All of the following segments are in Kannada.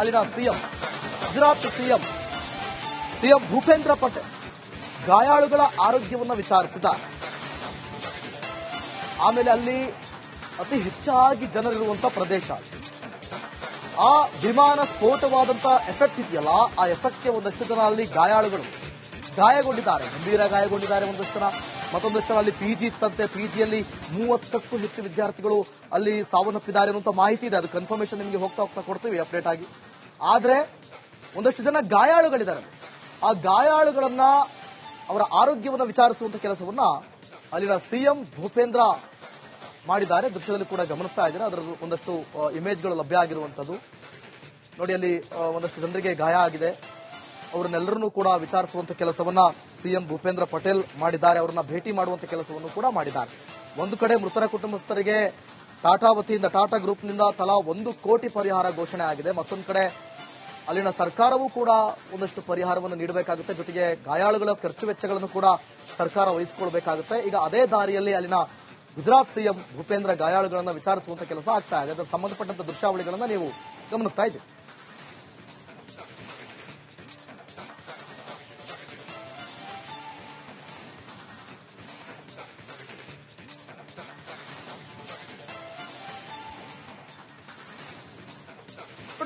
ಅಲ್ಲಿನ CM Gujarat CM CM Bhupendra Patel ಗಾಯಾಳುಗಳ ಆರೋಗ್ಯವನ್ನು ವಿಚಾರಿಸಿದ ಆಮೇಲೆ ಅಲ್ಲಿ ಅತಿ ಹೆಚ್ಚಾಗಿ ಜನರಿರುವಂತ ಪ್ರದೇಶ ಆ ವಿಮಾನ ಸ್ಫೋಟವಾದಂತ ಎಫೆಕ್ಟ್ ಇದೆಯಲ್ಲ, ಆ ಎಫೆಕ್ಟ್ಗೆ ಒಂದಷ್ಟು ಜನ ಅಲ್ಲಿ ಗಾಯಾಳುಗಳು ಗಾಯಗೊಂಡಿದ್ದಾರೆ. ಗಂಭೀರ ಗಾಯಗೊಂಡಿದ್ದಾರೆ ಒಂದಷ್ಟು ಜನ. ಮತ್ತೊಂದಷ್ಟು ಜನ ಅಲ್ಲಿ ಪಿಜಿ ಇತ್ತಂತೆ. ಪಿಜಿಯಲ್ಲಿ ಮೂವತ್ತಕ್ಕೂ ಹೆಚ್ಚು ವಿದ್ಯಾರ್ಥಿಗಳು ಅಲ್ಲಿ ಸಾವನ್ನಪ್ಪಿದ್ದಾರೆ ಅನ್ನುವಂಥ ಮಾಹಿತಿ ಇದೆ. ಅದು ಕನ್ಫರ್ಮೇಶನ್ ನಿಮಗೆ ಹೋಗ್ತಾ ಹೋಗ್ತಾ ಕೊಡ್ತೀವಿ ಅಪ್ಡೇಟ್ ಆಗಿ. ಆದ್ರೆ ಒಂದಷ್ಟು ಜನ ಗಾಯಾಳುಗಳಿದ್ದಾರೆ. ಆ ಗಾಯಾಳುಗಳನ್ನ ಅವರ ಆರೋಗ್ಯವನ್ನು ವಿಚಾರಿಸುವಂತ ಕೆಲಸವನ್ನ ಅಲ್ಲಿನ ಸಿಎಂ ಭೂಪೇಂದ್ರ ಮಾಡಿದ್ದಾರೆ. ದೃಶ್ಯದಲ್ಲಿ ಕೂಡ ಗಮನಿಸ್ತಾ ಇದ್ದಾರೆ. ಅದರ ಒಂದಷ್ಟು ಇಮೇಜ್ಗಳು ಲಭ್ಯ ಆಗಿರುವಂತದ್ದು ನೋಡಿ, ಅಲ್ಲಿ ಒಂದಷ್ಟು ಜನರಿಗೆ ಗಾಯ ಆಗಿದೆ. ಅವರನ್ನೆಲ್ಲರನ್ನೂ ಕೂಡ ವಿಚಾರಿಸುವಂತ ಕೆಲಸವನ್ನ ಸಿಎಂ ಭೂಪೇಂದ್ರ ಪಟೇಲ್ ಮಾಡಿದ್ದಾರೆ. ಅವರನ್ನ ಭೇಟಿ ಮಾಡುವಂತ ಕೆಲಸವನ್ನು ಕೂಡ ಮಾಡಿದ್ದಾರೆ. ಒಂದು ಕಡೆ ಮೃತರ ಕುಟುಂಬಸ್ಥರಿಗೆ ಟಾಟಾ ವತಿಯಿಂದ ಟಾಟಾ ಗ್ರೂಪ್ನಿಂದ ತಲಾ ಒಂದು ಕೋಟಿ ಪರಿಹಾರ ಘೋಷಣೆ ಆಗಿದೆ. ಮತ್ತೊಂದು ಕಡೆ ಅಲ್ಲಿನ ಸರ್ಕಾರವೂ ಕೂಡ ಒಂದಷ್ಟು ಪರಿಹಾರವನ್ನು ನೀಡಬೇಕಾಗುತ್ತೆ. ಜೊತೆಗೆ ಗಾಯಾಳುಗಳ ಖರ್ಚು ವೆಚ್ಚಗಳನ್ನು ಕೂಡ ಸರ್ಕಾರ ವಹಿಸಿಕೊಳ್ಬೇಕಾಗುತ್ತೆ. ಈಗ ಅದೇ ದಾರಿಯಲ್ಲಿ ಅಲ್ಲಿನ ಗುಜರಾತ್ ಸಿಎಂ ಭೂಪೇಂದ್ರ ಗಾಯಾಳುಗಳನ್ನು ವಿಚಾರಿಸುವಂತ ಕೆಲಸ ಆಗ್ತಾ ಇದೆ. ಅದಕ್ಕೆ ಸಂಬಂಧಪಟ್ಟಂತ ದೃಶ್ಯಾವಳಿಗಳನ್ನು ನೀವು ಗಮನಿಸ್ತಾ ಇದ್ದೀವಿ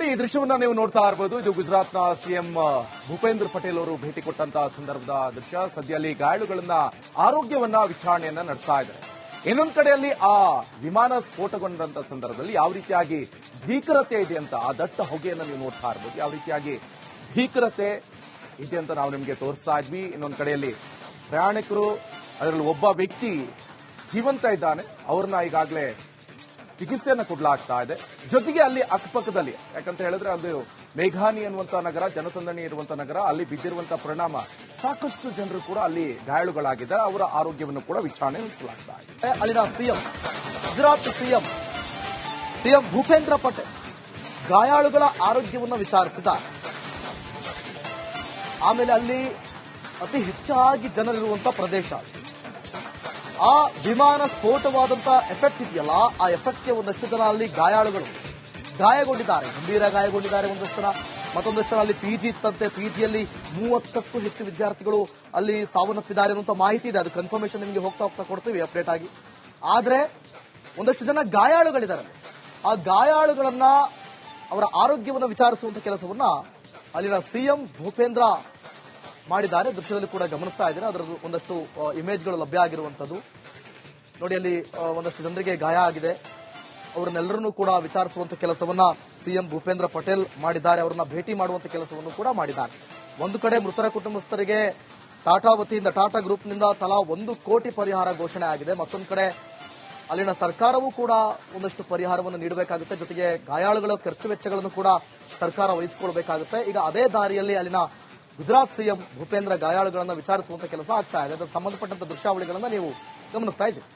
ನೋಡಿ ಈ ದೃಶ್ಯವನ್ನ ನೀವು ನೋಡ್ತಾ ಇರಬಹುದು ಇದು ಗುಜರಾತ್ನ ಸಿಎಂ ಭೂಪೇಂದ್ರ ಪಟೇಲ್ ಅವರು ಭೇಟಿ ಕೊಟ್ಟಂತಹ ಸಂದರ್ಭದ ದೃಶ್ಯ. ಸದ್ಯಲ್ಲಿ ಗಾಯಾಳುಗಳನ್ನ ಆರೋಗ್ಯವನ್ನ ವಿಚಾರಣೆಯನ್ನ ನಡೆಸ್ತಾ ಇದ್ದಾರೆ. ಇನ್ನೊಂದು ಕಡೆಯಲ್ಲಿ ಆ ವಿಮಾನ ಸ್ಫೋಟಗೊಂಡಂತ ಸಂದರ್ಭದಲ್ಲಿ ಯಾವ ರೀತಿಯಾಗಿ ಭೀಕರತೆ ಇದೆ ಅಂತ, ಆ ದಟ್ಟ ಹೊಗೆಯನ್ನು ನೀವು ನೋಡ್ತಾ ಇರಬಹುದು ಯಾವ ರೀತಿಯಾಗಿ ಭೀಕರತೆ ಇದೆ ಅಂತ ನಾವು ನಿಮಗೆ ತೋರಿಸ್ತಾ ಇದ್ವಿ. ಇನ್ನೊಂದು ಕಡೆಯಲ್ಲಿ ಪ್ರಯಾಣಿಕರು, ಅದರಲ್ಲಿ ಒಬ್ಬ ವ್ಯಕ್ತಿ ಜೀವಂತ ಇದ್ದಾನೆ. ಅವ್ರನ್ನ ಈಗಾಗಲೇ ಚಿಕಿತ್ಸೆಯನ್ನು ಕೊಡಲಾಗ್ತಾ ಇದೆ. ಜೊತೆಗೆ ಅಲ್ಲಿ ಅಕ್ಕಪಕ್ಕದಲ್ಲಿ, ಯಾಕಂತ ಹೇಳಿದ್ರೆ ಅದು ಮೇಘಾನಿ ಅನ್ನುವಂತ ನಗರ, ಜನಸಂದಣಿ ಇರುವಂತಹ ನಗರ, ಅಲ್ಲಿ ಬಿದ್ದಿರುವಂತಹ ಪರಿಣಾಮ ಸಾಕಷ್ಟು ಜನರು ಕೂಡ ಅಲ್ಲಿ ಗಾಯಾಳುಗಳಾಗಿದೆ ಅವರ ಆರೋಗ್ಯವನ್ನು ಕೂಡ ವಿಚಾರಣೆ ನಡೆಸಲಾಗ್ತಾ ಇದೆ. ಅಲ್ಲಿನ CM, Gujarat CM CM Bhupendra Patel ಗಾಯಾಳುಗಳ ಆರೋಗ್ಯವನ್ನು ವಿಚಾರಿಸಿದ ಆಮೇಲೆ ಅಲ್ಲಿ ಅತಿ ಹೆಚ್ಚಾಗಿ ಜನರಿರುವಂತಹ ಪ್ರದೇಶ. ಆ ವಿಮಾನ ಸ್ಫೋಟವಾದಂತಹ ಎಫೆಕ್ಟ್ ಇದೆಯಲ್ಲ, ಆ ಎಫೆಕ್ಟ್ಗೆ ಒಂದಷ್ಟು ಜನ ಅಲ್ಲಿ ಗಾಯಾಳುಗಳು ಗಾಯಗೊಂಡಿದ್ದಾರೆ. ಗಂಭೀರ ಗಾಯಗೊಂಡಿದ್ದಾರೆ ಒಂದಷ್ಟು ಜನ. ಮತ್ತೊಂದಷ್ಟು ಜನ ಅಲ್ಲಿ ಪಿಜಿ ಇತ್ತಂತೆ. ಪಿಜಿಯಲ್ಲಿ ಮೂವತ್ತಕ್ಕೂ ಹೆಚ್ಚು ವಿದ್ಯಾರ್ಥಿಗಳು ಅಲ್ಲಿ ಸಾವನ್ನಪ್ಪಿದ್ದಾರೆ ಅನ್ನುವಂತ ಮಾಹಿತಿ ಇದೆ. ಅದು ಕನ್ಫರ್ಮೇಶನ್ ನಿಮಗೆ ಹೋಗ್ತಾ ಹೋಗ್ತಾ ಕೊಡ್ತೀವಿ ಅಪ್ಡೇಟ್ ಆಗಿ. ಆದ್ರೆ ಒಂದಷ್ಟು ಜನ ಗಾಯಾಳುಗಳಿದ್ದಾರೆ. ಆ ಗಾಯಾಳುಗಳನ್ನ ಅವರ ಆರೋಗ್ಯವನ್ನು ವಿಚಾರಿಸುವಂತ ಕೆಲಸವನ್ನ ಅಲ್ಲಿನ ಸಿಎಂ ಭೂಪೇಂದ್ರ ಮಾಡಿದ್ದಾರೆ, ದೃಶ್ಯದಲ್ಲಿ ಕೂಡ ಗಮನಿಸ್ತಾ ಇದ್ದಾರೆ. ಅದರ ಒಂದಷ್ಟು ಇಮೇಜ್ಗಳು ಲಭ್ಯ ಆಗಿರುವಂತದ್ದು ನೋಡಿ, ಅಲ್ಲಿ ಒಂದಷ್ಟು ಜನರಿಗೆ ಗಾಯ ಆಗಿದೆ. ಅವರನ್ನೆಲ್ಲರನ್ನೂ ಕೂಡ ವಿಚಾರಿಸುವಂತ ಕೆಲಸವನ್ನ ಸಿಎಂ ಭೂಪೇಂದ್ರ ಪಟೇಲ್ ಮಾಡಿದ್ದಾರೆ. ಅವರನ್ನ ಭೇಟಿ ಮಾಡುವಂತ ಕೆಲಸವನ್ನು ಕೂಡ ಮಾಡಿದ್ದಾರೆ. ಒಂದು ಕಡೆ ಮೃತರ ಕುಟುಂಬಸ್ಥರಿಗೆ ಟಾಟಾ ವತಿಯಿಂದ, ಟಾಟಾ ಗ್ರೂಪ್ನಿಂದ ತಲಾ ಒಂದು ಕೋಟಿ ಪರಿಹಾರ ಘೋಷಣೆ ಆಗಿದೆ. ಮತ್ತೊಂದು ಕಡೆ ಅಲ್ಲಿನ ಸರ್ಕಾರವೂ ಕೂಡ ಒಂದಷ್ಟು ಪರಿಹಾರವನ್ನು ನೀಡಬೇಕಾಗುತ್ತೆ. ಜೊತೆಗೆ ಗಾಯಾಳುಗಳ ಖರ್ಚು ವೆಚ್ಚಗಳನ್ನು ಕೂಡ ಸರ್ಕಾರ ವಹಿಸಿಕೊಳ್ಬೇಕಾಗುತ್ತೆ. ಈಗ ಅದೇ ದಾರಿಯಲ್ಲಿ ಅಲ್ಲಿನ ಗುಜರಾತ್ ಸಿಎಂ ಭೂಪೇಂದ್ರ ಗಾಯಾಳುಗಳನ್ನು ವಿಚಾರಿಸುವಂತ ಕೆಲಸ ಆಗ್ತಾ ಇದೆ. ಅದಕ್ಕೆ ಸಂಬಂಧಪಟ್ಟಂತ ದೃಶ್ಯಾವಳಿಗಳನ್ನ ನೀವು ಗಮನಿಸ್ತಾ ಇದ್ದೀವಿ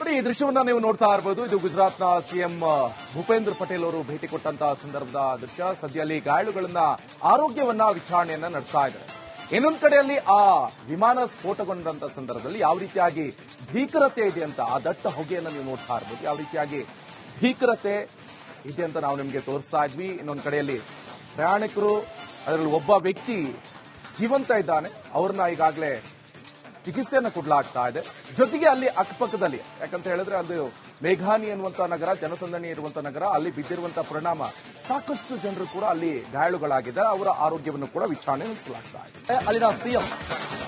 ನೋಡಿ, ಈ ದೃಶ್ಯವನ್ನ ನೀವು ನೋಡ್ತಾ ಇರಬಹುದು ಇದು ಗುಜರಾತ್ನ ಸಿಎಂ ಭೂಪೇಂದ್ರ ಪಟೇಲ್ ಅವರು ಭೇಟಿ ಕೊಟ್ಟಂತಹ ಸಂದರ್ಭದ ದೃಶ್ಯ. ಸದ್ಯಲ್ಲಿ ಗಾಯಾಳುಗಳನ್ನ ಆರೋಗ್ಯವನ್ನ ವಿಚಾರಣೆಯನ್ನ ನಡೆಸ್ತಾ ಇದ್ದಾರೆ. ಇನ್ನೊಂದ್ ಕಡೆಯಲ್ಲಿ ಆ ವಿಮಾನ ಸ್ಫೋಟಗೊಂಡಂತ ಸಂದರ್ಭದಲ್ಲಿ ಯಾವ ರೀತಿಯಾಗಿ ಭೀಕರತೆ ಇದೆ ಅಂತ ಆ ದಟ್ಟ ಹೊಗೆಯನ್ನು ನೀವು ನೋಡ್ತಾ ಇರ್ಬೋದು. ಯಾವ ರೀತಿಯಾಗಿ ಭೀಕರತೆ ಇದೆ ಅಂತ ನಾವು ನಿಮಗೆ ತೋರಿಸ್ತಾ ಇದ್ವಿ. ಇನ್ನೊಂದ್ ಕಡೆಯಲ್ಲಿ ಪ್ರಯಾಣಿಕರು, ಅದರಲ್ಲಿ ಒಬ್ಬ ವ್ಯಕ್ತಿ ಜೀವಂತ ಇದ್ದಾನೆ. ಅವ್ರನ್ನ ಈಗಾಗಲೇ ಚಿಕಿತ್ಸೆಯನ್ನು ಕೊಡಲಾಗ್ತಾ ಇದೆ. ಜೊತೆಗೆ ಅಲ್ಲಿ ಅಕ್ಕಪಕ್ಕದಲ್ಲಿ, ಯಾಕಂತ ಹೇಳಿದ್ರೆ ಅದು ಮೇಘಾನಿ ಅನ್ನುವಂತ ನಗರ, ಜನಸಂದಣಿ ಇರುವಂತ ನಗರ, ಅಲ್ಲಿ ಬಿದ್ದಿರುವಂತಹ ಪರಿಣಾಮ ಸಾಕಷ್ಟು ಜನರು ಕೂಡ ಅಲ್ಲಿ ಗಾಯಾಳುಗಳಾಗಿದ್ದಾರೆ. ಅವರ ಆರೋಗ್ಯವನ್ನು ಕೂಡ ವಿಚಾರಣೆ ನಡೆಸಲಾಗ್ತಾ ಇದೆ. ಅಲ್ಲಿನ CM,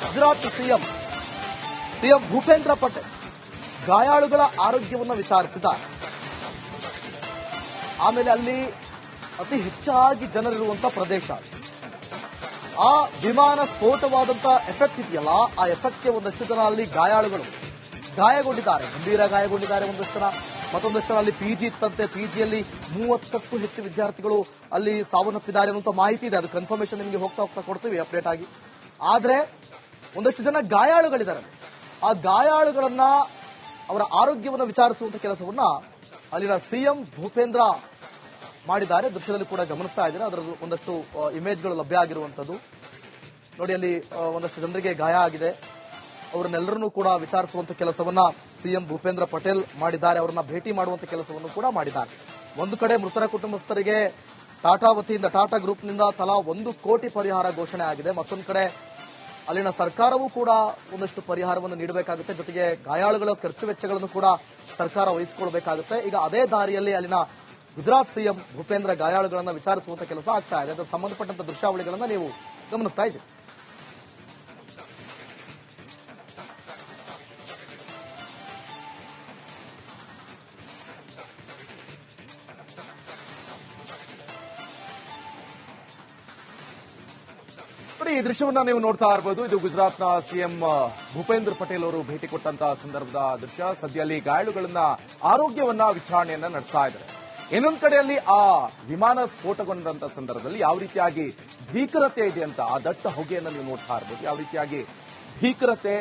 Gujarat CM CM Bhupendra Patel ಗಾಯಾಳುಗಳ ಆರೋಗ್ಯವನ್ನು ವಿಚಾರಿಸಿದ್ದಾರೆ. ಆಮೇಲೆ ಅಲ್ಲಿ ಅತಿ ಹೆಚ್ಚಾಗಿ ಜನರಿರುವಂತಹ ಪ್ರದೇಶ. ಆ ವಿಮಾನ ಸ್ಫೋಟವಾದಂತಹ ಎಫೆಕ್ಟ್ ಇದೆಯಲ್ಲ, ಆ ಎಫೆಕ್ಟ್ಗೆ ಒಂದಷ್ಟು ಜನ ಅಲ್ಲಿ ಗಾಯಾಳುಗಳು ಗಾಯಗೊಂಡಿದ್ದಾರೆ. ಗಂಭೀರ ಗಾಯಗೊಂಡಿದ್ದಾರೆ ಒಂದಷ್ಟು ಜನ. ಮತ್ತೊಂದಷ್ಟು ಜನ ಅಲ್ಲಿ ಪಿಜಿ ಇತ್ತಂತೆ. ಪಿಜಿಯಲ್ಲಿ ಮೂವತ್ತಕ್ಕೂ ಹೆಚ್ಚು ವಿದ್ಯಾರ್ಥಿಗಳು ಅಲ್ಲಿ ಸಾವನ್ನಪ್ಪಿದ್ದಾರೆ ಅನ್ನುವಂತ ಮಾಹಿತಿ ಇದೆ. ಅದು ಕನ್ಫರ್ಮೇಶನ್ ನಿಮಗೆ ಹೋಗ್ತಾ ಹೋಗ್ತಾ ಕೊಡ್ತೀವಿ ಅಪ್ಡೇಟ್ ಆಗಿ. ಆದ್ರೆ ಒಂದಷ್ಟು ಜನ ಗಾಯಾಳುಗಳಿದ್ದಾರೆ. ಆ ಗಾಯಾಳುಗಳನ್ನ ಅವರ ಆರೋಗ್ಯವನ್ನು ವಿಚಾರಿಸುವಂತ ಕೆಲಸವನ್ನ ಅಲ್ಲಿನ ಸಿಎಂ ಭೂಪೇಂದ್ರ ಮಾಡಿದ್ದಾರೆ. ದೃಶ್ಯದಲ್ಲಿ ಕೂಡ ಗಮನಿಸ್ತಾ ಇದ್ದಾರೆ? ಅದರ ಒಂದಷ್ಟು ಇಮೇಜ್ಗಳು ಲಭ್ಯ ಆಗಿರುವಂತದ್ದು ನೋಡಿ, ಅಲ್ಲಿ ಒಂದಷ್ಟು ಜನರಿಗೆ ಗಾಯ ಆಗಿದೆ. ಅವರನ್ನೆಲ್ಲರನ್ನು ಕೂಡ ವಿಚಾರಿಸುವಂತ ಕೆಲಸವನ್ನ ಸಿಎಂ ಭೂಪೇಂದ್ರ ಪಟೇಲ್ ಮಾಡಿದ್ದಾರೆ. ಅವರನ್ನ ಭೇಟಿ ಮಾಡುವಂತ ಕೆಲಸವನ್ನು ಕೂಡ ಮಾಡಿದ್ದಾರೆ. ಒಂದು ಕಡೆ ಮೃತರ ಕುಟುಂಬಸ್ಥರಿಗೆ ಟಾಟಾ ವತಿಯಿಂದ, ಟಾಟಾ ಗ್ರೂಪ್ನಿಂದ ತಲಾ ಒಂದು ಕೋಟಿ ಪರಿಹಾರ ಘೋಷಣೆ ಆಗಿದೆ. ಮತ್ತೊಂದು ಕಡೆ ಅಲ್ಲಿನ ಸರ್ಕಾರವೂ ಕೂಡ ಒಂದಷ್ಟು ಪರಿಹಾರವನ್ನು ನೀಡಬೇಕಾಗುತ್ತೆ. ಜೊತೆಗೆ ಗಾಯಾಳುಗಳ ಖರ್ಚು ವೆಚ್ಚಗಳನ್ನು ಕೂಡ ಸರ್ಕಾರ ವಹಿಸಿಕೊಳ್ಬೇಕಾಗುತ್ತೆ. ಈಗ ಅದೇ ದಾರಿಯಲ್ಲಿ ಅಲ್ಲಿನ ಗುಜರಾತ್ ಸಿಎಂ ಭೂಪೇಂದ್ರ ಗಾಯಾಳುಗಳನ್ನು ವಿಚಾರಿಸುವಂತ ಕೆಲಸ ಆಗ್ತಾ ಇದೆ. ಅದಕ್ಕೆ ಸಂಬಂಧಪಟ್ಟಂತ ದೃಶ್ಯಾವಳಿಗಳನ್ನ ನೀವು ಗಮನಿಸ್ತಾ ಇದ್ದೀರಿ. ಈ ದೃಶ್ಯವನ್ನ ನೀವು ನೋಡ್ತಾ ಇರಬಹುದು ಇದು ಗುಜರಾತ್ನ ಸಿಎಂ ಭೂಪೇಂದ್ರ ಪಟೇಲ್ ಅವರು ಭೇಟಿ ಕೊಟ್ಟಂತಹ ಸಂದರ್ಭದ ದೃಶ್ಯ. ಸದ್ಯ ಅಲ್ಲಿ ಗಾಯಾಳುಗಳನ್ನ ಆರೋಗ್ಯವನ್ನ ವಿಚಾರಣೆಯನ್ನ ನಡೆಸ್ತಾ ಇದ್ದಾರೆ. ಇನ್ನೊಂದ್ ಕಡೆಯಲ್ಲಿ ಆ ವಿಮಾನ ಸ್ಫೋಟಗೊಂಡಂತ ಸಂದರ್ಭದಲ್ಲಿ ಯಾವ ರೀತಿಯಾಗಿ ಭೀಕರತೆ ಇದೆ ಅಂತ ಆ ದಟ್ಟ ಹೊಗೆಯನ್ನು ನೀವು ನೋಡ್ತಾ ಇರ್ಬೋದು. ಯಾವ ರೀತಿಯಾಗಿ ಭೀಕರತೆ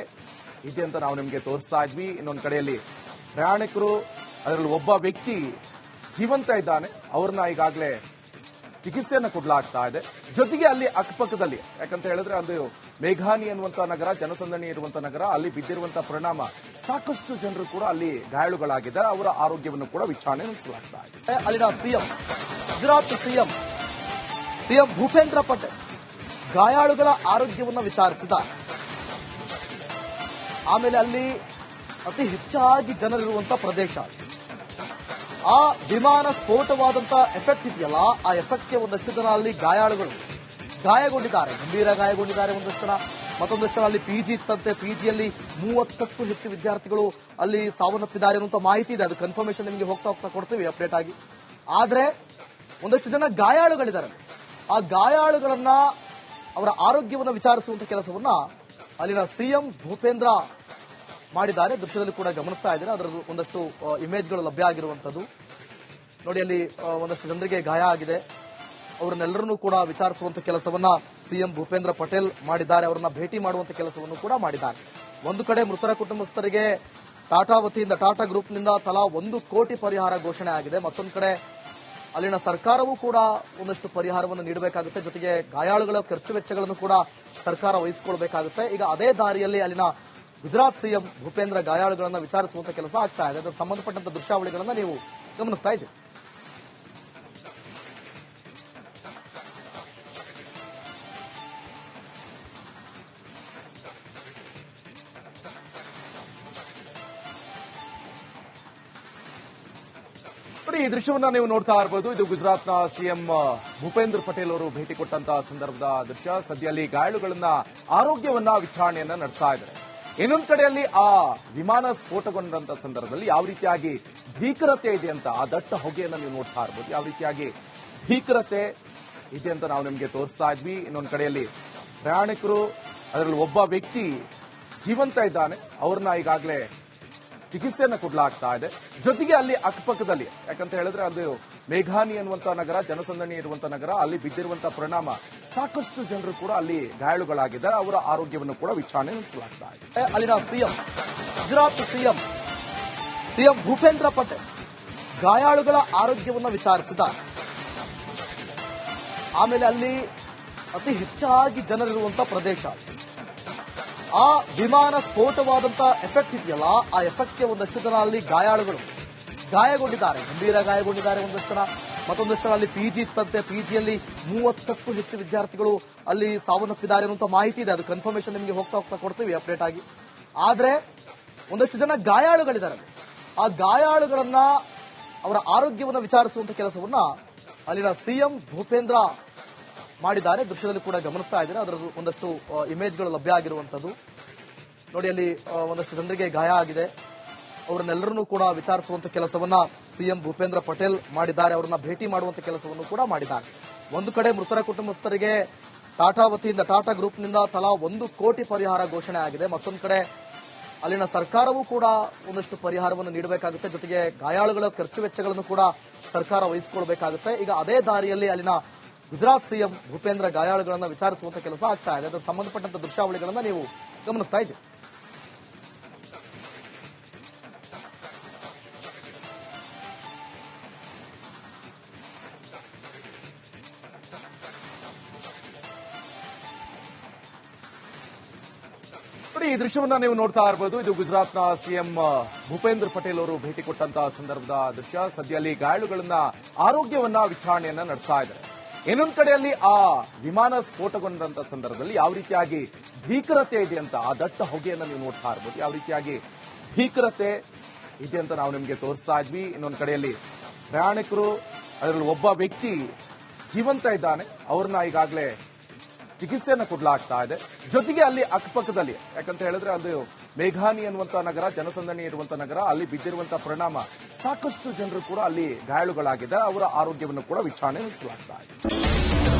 ಇದೆ ಅಂತ ನಾವು ನಿಮಗೆ ತೋರಿಸ್ತಾ ಇದ್ವಿ. ಇನ್ನೊಂದು ಕಡೆಯಲ್ಲಿ ಪ್ರಯಾಣಿಕರು, ಅದರಲ್ಲಿ ಒಬ್ಬ ವ್ಯಕ್ತಿ ಜೀವಂತ ಇದ್ದಾನೆ. ಅವ್ರನ್ನ ಈಗಾಗಲೇ ಚಿಕಿತ್ಸೆಯನ್ನು ಕೊಡಲಾಗ್ತಾ ಇದೆ. ಜೊತೆಗೆ ಅಲ್ಲಿ ಅಕ್ಕಪಕ್ಕದಲ್ಲಿ, ಯಾಕಂತ ಹೇಳಿದ್ರೆ ಅದು ಮೇಘಾನಿ ಅನ್ನುವಂಥ ನಗರ, ಜನಸಂದಣಿ ಇರುವಂತಹ ನಗರ, ಅಲ್ಲಿ ಬಿದ್ದಿರುವಂತಹ ಪರಿಣಾಮ ಸಾಕಷ್ಟು ಜನರು ಕೂಡ ಅಲ್ಲಿ ಗಾಯಾಳುಗಳಾಗಿದ್ದಾರೆ. ಅವರ ಆರೋಗ್ಯವನ್ನು ಕೂಡ ವಿಚಾರಣೆ ನಡೆಸಲಾಗ್ತಾ ಇದೆ. ಅಲ್ಲಿನ CM, Gujarat CM CM Bhupendra Patel ಗಾಯಾಳುಗಳ ಆರೋಗ್ಯವನ್ನು ವಿಚಾರಿಸಿದ ಆಮೇಲೆ ಅಲ್ಲಿ ಅತಿ ಹೆಚ್ಚಾಗಿ ಜನರಿರುವಂತಹ ಪ್ರದೇಶ ಆ ವಿಮಾನ ಸ್ಫೋಟವಾದಂತ ಎಫೆಕ್ಟ್ ಇದೆಯಲ್ಲ, ಆ ಎಫೆಕ್ಟ್ಗೆ ಒಂದಷ್ಟು ಜನ ಅಲ್ಲಿ ಗಾಯಾಳುಗಳು ಗಾಯಗೊಂಡಿದ್ದಾರೆ. ಗಂಭೀರ ಗಾಯಗೊಂಡಿದ್ದಾರೆ ಒಂದಷ್ಟು ಜನ. ಮತ್ತೊಂದಷ್ಟು ಜನ ಅಲ್ಲಿ ಪಿಜಿ ಇತ್ತಂತೆ. ಪಿಜಿಯಲ್ಲಿ ಮೂವತ್ತಕ್ಕೂ ಹೆಚ್ಚು ವಿದ್ಯಾರ್ಥಿಗಳು ಅಲ್ಲಿ ಸಾವನ್ನಪ್ಪಿದ್ದಾರೆ ಅನ್ನುವಂತ ಮಾಹಿತಿ ಇದೆ. ಅದು ಕನ್ಫರ್ಮೇಶನ್ ನಿಮಗೆ ಹೋಗ್ತಾ ಹೋಗ್ತಾ ಕೊಡ್ತೀವಿ ಅಪ್ಡೇಟ್ ಆಗಿ. ಆದ್ರೆ ಒಂದಷ್ಟು ಜನ ಗಾಯಾಳುಗಳಿದ್ದಾರೆ. ಆ ಗಾಯಾಳುಗಳನ್ನ ಅವರ ಆರೋಗ್ಯವನ್ನು ವಿಚಾರಿಸುವಂತ ಕೆಲಸವನ್ನ ಅಲ್ಲಿನ ಸಿಎಂ ಭೂಪೇಂದ್ರ ಮಾಡಿದ್ದಾರೆ. ದೃಶ್ಯದಲ್ಲಿ ಕೂಡ ಗಮನಿಸ್ತಾ ಇದ್ದಾರೆ? ಅದರ ಒಂದಷ್ಟು ಇಮೇಜ್ಗಳು ಲಭ್ಯ ಆಗಿರುವಂತದ್ದು ನೋಡಿ, ಅಲ್ಲಿ ಒಂದಷ್ಟು ಜನರಿಗೆ ಗಾಯ ಆಗಿದೆ. ಅವರನ್ನೆಲ್ಲರನ್ನೂ ಕೂಡ ವಿಚಾರಿಸುವಂತ ಕೆಲಸವನ್ನ ಸಿಎಂ ಭೂಪೇಂದ್ರ ಪಟೇಲ್ ಮಾಡಿದ್ದಾರೆ. ಅವರನ್ನ ಭೇಟಿ ಮಾಡುವಂತ ಕೆಲಸವನ್ನು ಕೂಡ ಮಾಡಿದ್ದಾರೆ. ಒಂದು ಕಡೆ ಮೃತರ ಕುಟುಂಬಸ್ಥರಿಗೆ ಟಾಟಾ ವತಿಯಿಂದ, ಟಾಟಾ ಗ್ರೂಪ್ನಿಂದ ತಲಾ ಒಂದು ಕೋಟಿ ಪರಿಹಾರ ಘೋಷಣೆ ಆಗಿದೆ. ಮತ್ತೊಂದು ಕಡೆ ಅಲ್ಲಿನ ಸರ್ಕಾರವೂ ಕೂಡ ಒಂದಷ್ಟು ಪರಿಹಾರವನ್ನು ನೀಡಬೇಕಾಗುತ್ತೆ. ಜೊತೆಗೆ ಗಾಯಾಳುಗಳ ಖರ್ಚು ವೆಚ್ಚಗಳನ್ನು ಕೂಡ ಸರ್ಕಾರ ವಹಿಸಿಕೊಳ್ಬೇಕಾಗುತ್ತೆ. ಈಗ ಅದೇ ದಾರಿಯಲ್ಲಿ ಅಲ್ಲಿನ ಗುಜರಾತ್ ಸಿಎಂ ಭೂಪೇಂದ್ರ ಗಾಯಾಳುಗಳನ್ನ ವಿಚಾರಿಸುವಂತ ಕೆಲಸ ಆಗ್ತಾ ಇದೆ. ಅದಕ್ಕೆ ಸಂಬಂಧಪಟ್ಟಂತ ದೃಶ್ಯಾವಳಿಗಳನ್ನ ನೀವು ಗಮನಿಸ್ತಾ ಇದ್ದೀರಿ. ನೋಡಿ, ಈ ದೃಶ್ಯವನ್ನ ನೀವು ನೋಡ್ತಾ ಇರಬಹುದು ಇದು ಗುಜರಾತ್ನ ಸಿಎಂ ಭೂಪೇಂದ್ರ ಪಟೇಲ್ ಅವರು ಭೇಟಿ ಕೊಟ್ಟಂತಹ ಸಂದರ್ಭದ ದೃಶ್ಯ. ಸದ್ಯ ಅಲ್ಲಿ ಗಾಯಾಳುಗಳನ್ನ ಆರೋಗ್ಯವನ್ನ ವಿಚಾರಣೆಯನ್ನ ನಡೆಸ್ತಾ ಇದ್ದಾರೆ. ಇನ್ನೊಂದ್ ಕಡೆಯಲ್ಲಿ ಆ ವಿಮಾನ ಸ್ಫೋಟಗೊಂಡಂತ ಸಂದರ್ಭದಲ್ಲಿ ಯಾವ ರೀತಿಯಾಗಿ ಭೀಕರತೆ ಇದೆ ಅಂತ, ಆ ದಟ್ಟ ಹೊಗೆಯನ್ನು ನೀವು ನೋಡ್ತಾ ಇರ್ಬೋದು. ಯಾವ ರೀತಿಯಾಗಿ ಭೀಕರತೆ ಇದೆ ಅಂತ ನಾವು ನಿಮಗೆ ತೋರಿಸ್ತಾ ಇದ್ವಿ. ಇನ್ನೊಂದು ಕಡೆಯಲ್ಲಿ ಪ್ರಯಾಣಿಕರು, ಅದರಲ್ಲಿ ಒಬ್ಬ ವ್ಯಕ್ತಿ ಜೀವಂತ ಇದ್ದಾನೆ. ಅವ್ರನ್ನ ಈಗಾಗಲೇ ಚಿಕಿತ್ಸೆಯನ್ನು ಕೊಡಲಾಗ್ತಾ ಇದೆ. ಜೊತೆಗೆ ಅಲ್ಲಿ ಅಕ್ಕಪಕ್ಕದಲ್ಲಿ, ಯಾಕಂತ ಹೇಳಿದ್ರೆ ಅದು ಮೇಘಾನಿ ಅನ್ನುವಂತ ನಗರ, ಜನಸಂದಣಿ ಇರುವಂತಹ ನಗರ, ಅಲ್ಲಿ ಬಿದ್ದಿರುವಂತಹ ಪರಿಣಾಮ ಸಾಕಷ್ಟು ಜನರು ಕೂಡ ಅಲ್ಲಿ ಗಾಯಾಳುಗಳಾಗಿದ್ದಾರೆ. ಅವರ ಆರೋಗ್ಯವನ್ನು ಕೂಡ ವಿಚಾರಣೆ ನಡೆಸಲಾಗ್ತಾ ಇದೆ. ಅಲ್ಲಿನ CM, Gujarat CM CM Bhupendra Patel ಗಾಯಾಳುಗಳ ಆರೋಗ್ಯವನ್ನು ವಿಚಾರಿಸಿದ ಆಮೇಲೆ ಅಲ್ಲಿ ಅತಿ ಹೆಚ್ಚಾಗಿ ಜನರಿರುವಂತಹ ಪ್ರದೇಶ. ಆ ವಿಮಾನ ಸ್ಫೋಟವಾದಂತ ಎಫೆಕ್ಟ್ ಇದೆಯಲ್ಲ, ಆ ಎಫೆಕ್ಟ್ಗೆ ಒಂದಷ್ಟು ಜನ ಅಲ್ಲಿ ಗಾಯಾಳುಗಳು ಗಾಯಗೊಂಡಿದ್ದಾರೆ. ಗಂಭೀರ ಗಾಯಗೊಂಡಿದ್ದಾರೆ ಒಂದಷ್ಟು ಜನ. ಮತ್ತೊಂದಷ್ಟು ಜನ ಅಲ್ಲಿ ಪಿಜಿ ಇತ್ತಂತೆ. ಪಿಜಿಯಲ್ಲಿ ಮೂವತ್ತಕ್ಕೂ ಹೆಚ್ಚು ವಿದ್ಯಾರ್ಥಿಗಳು ಅಲ್ಲಿ ಸಾವನ್ನಪ್ಪಿದ್ದಾರೆ ಅನ್ನುವಂತ ಮಾಹಿತಿ ಇದೆ. ಅದು ಕನ್ಫರ್ಮೇಶನ್ ನಿಮಗೆ ಹೋಗ್ತಾ ಹೋಗ್ತಾ ಕೊಡ್ತೀವಿ ಅಪ್ಡೇಟ್ ಆಗಿ. ಆದ್ರೆ ಒಂದಷ್ಟು ಜನ ಗಾಯಾಳುಗಳಿದ್ದಾರೆ. ಆ ಗಾಯಾಳುಗಳನ್ನ ಅವರ ಆರೋಗ್ಯವನ್ನು ವಿಚಾರಿಸುವಂತ ಕೆಲಸವನ್ನ ಅಲ್ಲಿನ ಸಿಎಂ ಭೂಪೇಂದ್ರ ಮಾಡಿದ್ದಾರೆ. ದೃಶ್ಯದಲ್ಲಿ ಕೂಡ ಗಮನಿಸ್ತಾ ಇದ್ದಾರೆ. ಅದರ ಒಂದಷ್ಟು ಇಮೇಜ್ಗಳು ಲಭ್ಯ ಆಗಿರುವಂತದ್ದು. ನೋಡಿ, ಅಲ್ಲಿ ಒಂದಷ್ಟು ಜನರಿಗೆ ಗಾಯ ಆಗಿದೆ. ಅವರನ್ನೆಲ್ಲರನ್ನೂ ಕೂಡ ವಿಚಾರಿಸುವಂತ ಕೆಲಸವನ್ನ ಸಿಎಂ ಭೂಪೇಂದ್ರ ಪಟೇಲ್ ಮಾಡಿದ್ದಾರೆ. ಅವರನ್ನ ಭೇಟಿ ಮಾಡುವಂತ ಕೆಲಸವನ್ನು ಕೂಡ ಮಾಡಿದ್ದಾರೆ. ಒಂದು ಕಡೆ ಮೃತರ ಕುಟುಂಬಸ್ಥರಿಗೆ ಟಾಟಾ ವತಿಯಿಂದ, ಟಾಟಾ ಗ್ರೂಪ್ನಿಂದ ತಲಾ ಒಂದು ಕೋಟಿ ಪರಿಹಾರ ಘೋಷಣೆ ಆಗಿದೆ. ಮತ್ತೊಂದು ಕಡೆ ಅಲ್ಲಿನ ಸರ್ಕಾರವೂ ಕೂಡ ಒಂದಷ್ಟು ಪರಿಹಾರವನ್ನು ನೀಡಬೇಕಾಗುತ್ತೆ. ಜೊತೆಗೆ ಗಾಯಾಳುಗಳ ಖರ್ಚು ವೆಚ್ಚಗಳನ್ನು ಕೂಡ ಸರ್ಕಾರ ವಹಿಸಿಕೊಳ್ಬೇಕಾಗುತ್ತೆ. ಈಗ ಅದೇ ದಾರಿಯಲ್ಲಿ ಅಲ್ಲಿನ ಗುಜರಾತ್ ಸಿಎಂ ಭೂಪೇಂದ್ರ ಗಾಯಾಳುಗಳನ್ನು ವಿಚಾರಿಸುವಂತ ಕೆಲಸ ಆಗ್ತಾ ಇದೆ. ಅದಕ್ಕೆ ಸಂಬಂಧಪಟ್ಟಂತ ದೃಶ್ಯಾವಳಿಗಳನ್ನ ನೀವು ಗಮನಿಸ್ತಾ ಇದ್ದೀರಿ. ನೋಡಿ, ಈ ದೃಶ್ಯವನ್ನ ನೀವು ನೋಡ್ತಾ ಇರಬಹುದು ಇದು ಗುಜರಾತ್ನ ಸಿಎಂ ಭೂಪೇಂದ್ರ ಪಟೇಲ್ ಅವರು ಭೇಟಿ ಕೊಟ್ಟಂತಹ ಸಂದರ್ಭದ ದೃಶ್ಯ. ಸದ್ಯ ಅಲ್ಲಿ ಗಾಯಾಳುಗಳನ್ನ ಆರೋಗ್ಯವನ್ನ ವಿಚಾರಣೆಯನ್ನ ನಡೆಸ್ತಾ ಇದ್ದಾರೆ. ಇನ್ನೊಂದು ಕಡೆಯಲ್ಲಿ ಆ ವಿಮಾನ ಸ್ಫೋಟಗೊಂಡಂತ ಸಂದರ್ಭದಲ್ಲಿ ಯಾವ ರೀತಿಯಾಗಿ ಭೀಕರತೆ ಇದೆ ಅಂತ, ಆ ದಟ್ಟ ಹೊಗೆಯನ್ನ ನೀವು ನೋಡ್ತಾ ಇರಬಹುದು ಯಾವ ರೀತಿಯಾಗಿ ಭೀಕರತೆ ಇದೆ ಅಂತ ನಾವು ನಿಮಗೆ ತೋರಿಸ್ತಾ ಇದ್ವಿ. ಇನ್ನೊಂದು ಕಡೆಯಲ್ಲಿ ಪ್ರಯಾಣಿಕರು, ಅದರಲ್ಲಿ ಒಬ್ಬ ವ್ಯಕ್ತಿ ಜೀವಂತ ಇದ್ದಾನೆ. ಅವ್ರನ್ನ ಈಗಾಗಲೇ ಚಿಕಿತ್ಸೆಯನ್ನು ಕೊಡಲಾಗ್ತಾ ಇದೆ. ಜೊತೆಗೆ ಅಲ್ಲಿ ಅಕ್ಕಪಕ್ಕದಲ್ಲಿ, ಯಾಕಂತ ಹೇಳಿದ್ರೆ ಅದು ಮೇಘಾನಿ ಅನ್ನುವಂತ ನಗರ, ಜನಸಂದಣಿ ಇರುವಂತಹ ನಗರ, ಅಲ್ಲಿ ಬಿದ್ದಿರುವಂತಹ ಪರಿಣಾಮ ಸಾಕಷ್ಟು ಜನರು ಕೂಡ ಅಲ್ಲಿ ಗಾಯಾಳುಗಳಾಗಿದೆ ಅವರ ಆರೋಗ್ಯವನ್ನು ಕೂಡ ವಿಚಾರಣೆ ನಡೆಸಲಾಗ್ತಾ ಇದೆ.